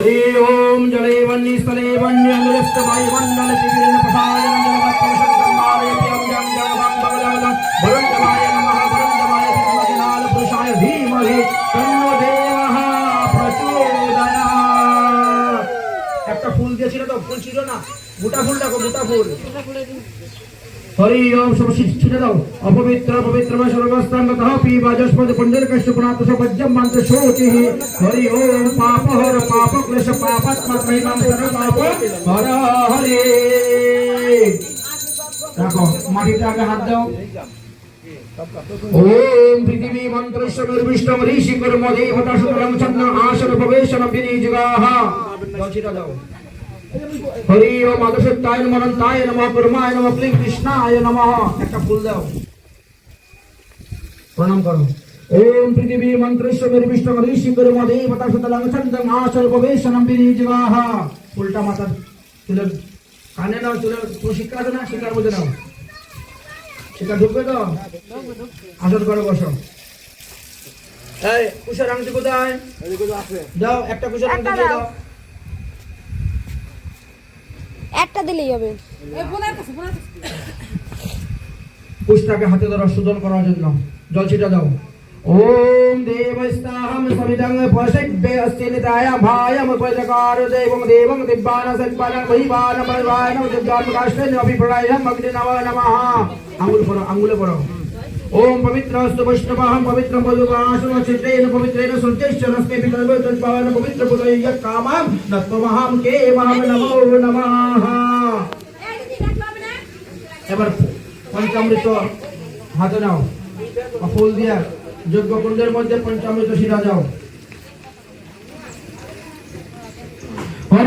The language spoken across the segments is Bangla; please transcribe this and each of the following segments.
ॐ जले वन्निस्तले न प्रसाद দিয়েছিল তো ফুল ছিল না? মোটা ফুল দেখো মোটা ফুল হরি ওম সব ছিটে দাও। অপবিত্র পবিত্র সর্বস্তাঙ্গতঃ পিবা যস্পদ পুণ্ডর কষ্ট পুনাত সবজ্জম মন্ত্র শোতি হরি ওম পাপ হর পাপ ক্লেশ পাপাত্মা মহিমাম সর্ব হর হরে। দেখো মাটিতে আগে হাত দাও। হরি ও মাধবসত্তায় নম অনন্তায় নম পরমায় নম ক্লিং কৃষ্ণায় নম। একটা ফুল দাও। প্রণাম করো। ওম পৃথিবী মন্ত্রস্য নির্বিষ্ট ঋষি কর্ম দেবতা সুতরাং ছন্ন আসন প্রবেশন বিনিযোগাহ ফুলটা মাথার তুলে কানে নাও তুলে তুমি শিক্ষা আছে না শিক্ষার মধ্যে নাও। শিক্ষা ঢুকবে তো? আসন করে বসো। এই কুশার আংটি কোথায়? দাও একটা কুশার আংটি দাও। একটা দিলেই হবে। পুষ্টাকে হাতে ধরা শোধন করার জন্য। জল ছিটা দাও। ওম দেবস্তাহম সবিদং পশিদ্দে অস্তি নিতায় ভায়ম পজকার দেবং দেবং দিব্বান দিব্যান কাষ্টেন অভিপ্রায়ম অগ্নি নম নমঃ। আঙ্গুল পড়ো আঙ্গুলে পড়ো। ওম পবিত্রস্তু বৈষ্ণবহম পবিত্রম বধুবাসুম চিত্রেন পবিত্রেন সূর্যশ্চ নস্মে পিতরবে তৎপাবন পবিত্র পুতয় কামাম নত্বমহম কেমহম নমো নমঃ এবার পঞ্চামৃত হাতে নাও বা ফুল দিয়া যজ্ঞ কুণ্ডের মধ্যে পঞ্চামৃত শিরা যাও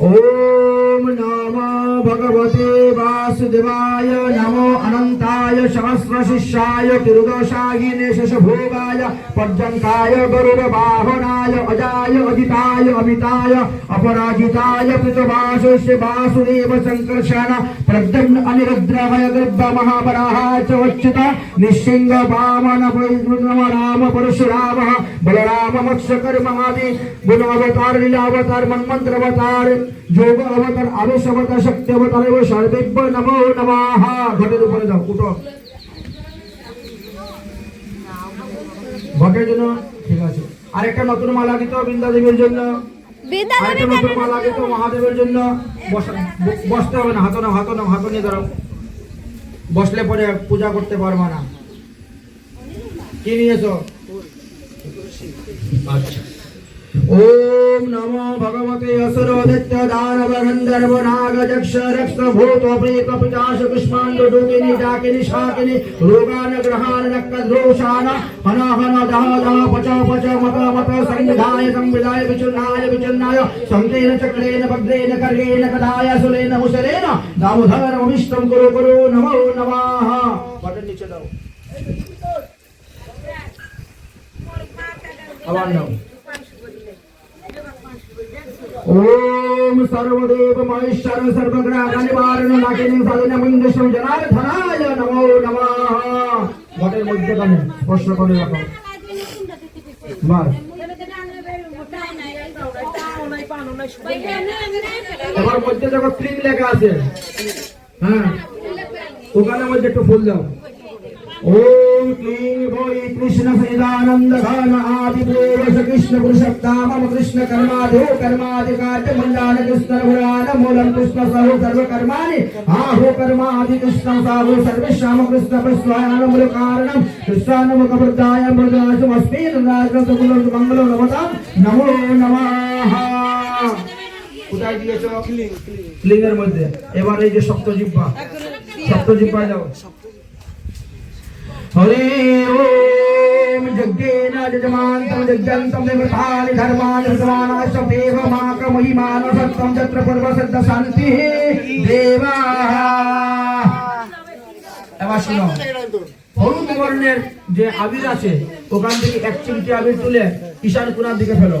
ओम नमो भगवते वासुदेवाय, नमो अनन्ताय सहस्रशिष्याय तिरुदशायिने शशभोगाय पर्जंताय गरुडवाहनाय अजाय, अजिताय, अमिताय, अपराजिताय पृथवासुस्य वासुदेव संकर्षण বামন নম রাম পরশুরাম বলরাম মৎস্য কর্মাদি গুণ অবতার লীলা অবতার মন্মন্ত্র অবতার যোগ অবতার আবেশ অবতার শক্তি অবতার এবং সর্বেব্য নমো নমঃ ঘটের উপরে দাও উঠো ঘটের জন্য ঠিক আছে আরেকটা নতুন মালা দিতে বৃন্দা দেবীর জন্য মহাদেবের জন্য বসতে হবে না হাতো হাতো হাতো নিয়ে বসলে পরে পূজা করতে পারবা না। কি নিয়েছো? আচ্ছা। ওম নমো ভগবতে অসুরোদিত্য দানব গন্ধর্ব নাগ যক্ষ রক্ষ ভূত প্রেত পিচাশ পুষ্পাণ্ড ডুকিনি ডাকিনি শাকিনি রোগান গ্রহান নক্ক দ্রোষান হন হন দহ দহ পচ পচ মত মত সংবিধায় সংবিধায় বিচুন্নায় বিচুন্নায় সংকেন চক্রেণ ভদ্রেণ কর্গেণ কদায় সুলেন হুসরেণ দামোধর অভিষ্টম কুরু কুরু নমো নমঃ বটন নিচে দাও আবার নাও ओम सर्वदेव महेश्वर सर्वग्रह निवारण नागिनी साधन मंगेशम जनार्दनाय नमो नमः ঘটের মধ্যে কানে স্পর্শ করে রাখো বাস এবার মধ্যে দেখো ক্লিন লেখা আছে হ্যাঁ ওখানে মধ্যে একটু ফুল দাও ओम क्लीं भोई कृष्ण सहितानंद घन आदि पूर्वश कृष्ण पुरुषोत्तम कृष्ण कर्माधो कर्माधिकाच मंडान कृष्ण पुराण मूलम कृष्ण सहु सर्व कर्माणि आहो कर्मादि कृष्ण साहु सर्वेश्याम कृष्ण प्रस्वायन मूल कारणम कृष्णान मुख वृद्धाय मृदाशु अस्मि राज सुकुल मंगल नमताम नमो नमः কোথায় দিয়েছ? মধ্যে। এবার এই যে সপ্ত জিব্বা সপ্ত জিব্বা যাও। হরে ওম যজ্ঞেন যজমান্তম যজ্ঞন্তম দেবতানি ধর্মানি সমানাশম দেবমাক মহিমান সত্যম যত্র পূর্ব সিদ্ধ শান্তি দেবা। এবার শুনো। হলুদ বর্ণের যে আবির আছে ওখান থেকে এক চিমটি আবির তুলে ঈশান কোনার দিকে ফেলো।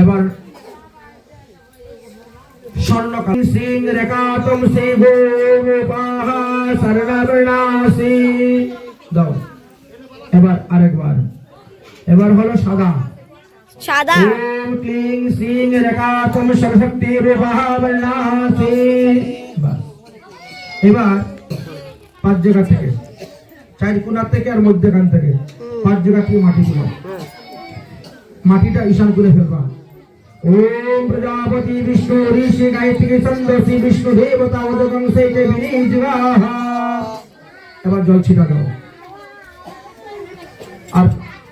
এবার স্বর্ণ সিং রেখাতম সে গোপাহ সর্বর্ণাসি দাও। এবার আরেকবার। এবার হলো সাদা। সাদা। ওম ক্লিং শ্রীং রেখাতম সরস্বতী রূপাবর্ণাসি বাস। এবার পাঁচ জায়গা থেকে। চার কোনা থেকে আর মধ্যখান থেকে। পাঁচ জায়গা থেকে মাটি তুলো মাটিটা ঈশান করে ফেলবা। ওম প্রজাপতি বিষ্ণু ঋষি গায়ত্রী ছন্দসি বিষ্ণু দেবতা উদকং সেইতে বিনিজগাহ এবার জল ছিটা দাও আর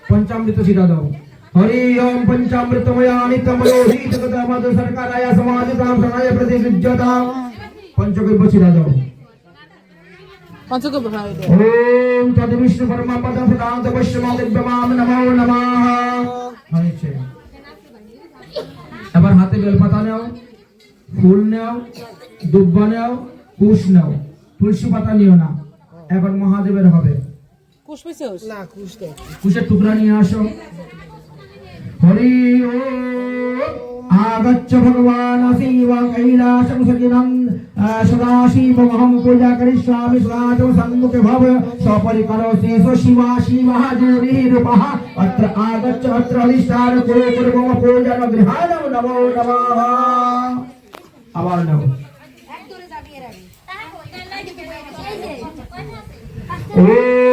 পঞ্চামৃত ছিটা দাও হরি ওম পঞ্চামৃতময়ানি তমলো হি জগদামদ সরকারায় সমাজিতাম সনায় প্রতিবিজ্জতাম পঞ্চগব্য ছিটা দাও পঞ্চগব্য হ্যাঁ ওইটা। ওম তদ বিষ্ণু পরম পদম সদান্ত পশ্চিমাম দিব্যমাম নমো নমঃ হয়েছে এবার হাতে বেলপাতা নেও ফুল নেও দুব্বা নেও কুশ নেও তুলসী পাতা নিও না এবার মহাদেবের হবে? কুশের টুকরা নিয়ে আসো। হরি ওম আগচ্ছ ভগবান শিব কৈলাসং সকিনম সদাশিবমহং পূজা করিষ্যামি সুরাজো সম্মুখে ভব সপরিকরোসি শিবা শিবः জোনিরূপः অত্র আগচ্ছ অত্র অধিষ্ঠান কুরু কুরু মম পূজন গৃহাণং নমো নমঃ আবার নাও ओम त्र्यंबकम जजामहे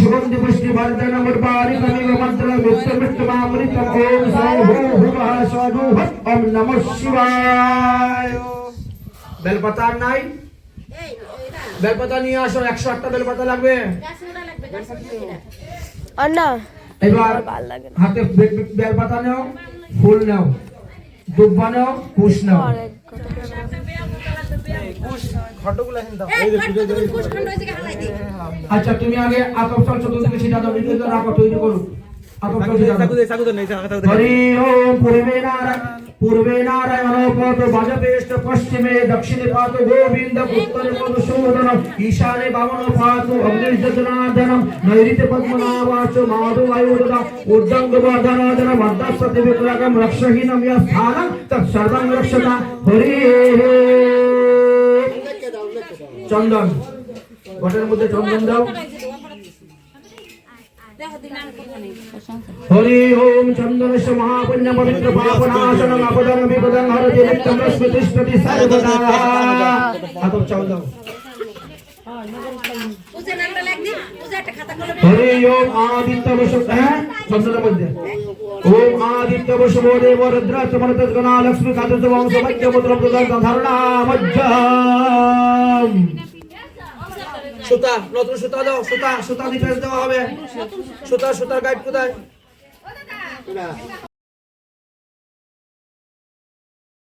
सुगंधि पुष्टिवर्धनम उर्वारुकमिव मंत्र विष्णुमिष्टमामृतम ओम सर्वो भुवः स्वरूप ओम नमः शिवाय বেলপাতা আর নাই বেলপাতা নিয়ে আসো একশো আটটা বেলপাতা লাগবে আর না এবার ভাল লাগে না হাতে বে- বে- বেলপাতা নাও ফুল নাও দুব্বা নাও কুশ নাও আর এক কথা আচ্ছা তুমি আগে চতুর্দিকে ছিটা দাও বিদ্যুৎ রাখো তৈরি করো। আতপসল ছিটা দাও হরি ওম পূর্বে নারায়ণ পূর্বে নারায়ণ পদ ভজপেষ্ট পশ্চিমে দক্ষিণে পাত গোবিন্দ উত্তরে পদ শোধন ঈশানে বামন পাত অগ্নির্জনাদনম নৈরিতে পদ্মনাভাচ মাধু বায়ুদা উদ্দঙ্গ বর্ধনাদন মদ্দাসতি বিক্রগম রক্ষহীনম ইয় স্থানম তৎ সর্বং রক্ষতা হরি চন্দন। ঘটের মধ্যে চন্দন দাও। হরি ওম চন্দনস্য মহাপুণ্য পবিত্র পাপনাশনম আপদং বিপদং হরতি নিত্যম স্মৃতিষ্ঠতি সর্বদা। আতপ চাও দাও হরি ওম আদিত্য বসু হ্যাঁ? চন্দনের মধ্যে ওম আদিত্য বসু দেব রুদ্র সমর্থ গণা লক্ষ্মী কাতুজ বংশ মধ্য পুত্র প্রদান ধারণা মজ্জম। সুতা নতুন সুতা দাও সুতা সুতা দিতে দেওয়া হবে। সুতা সুতার গাইড কোথায়?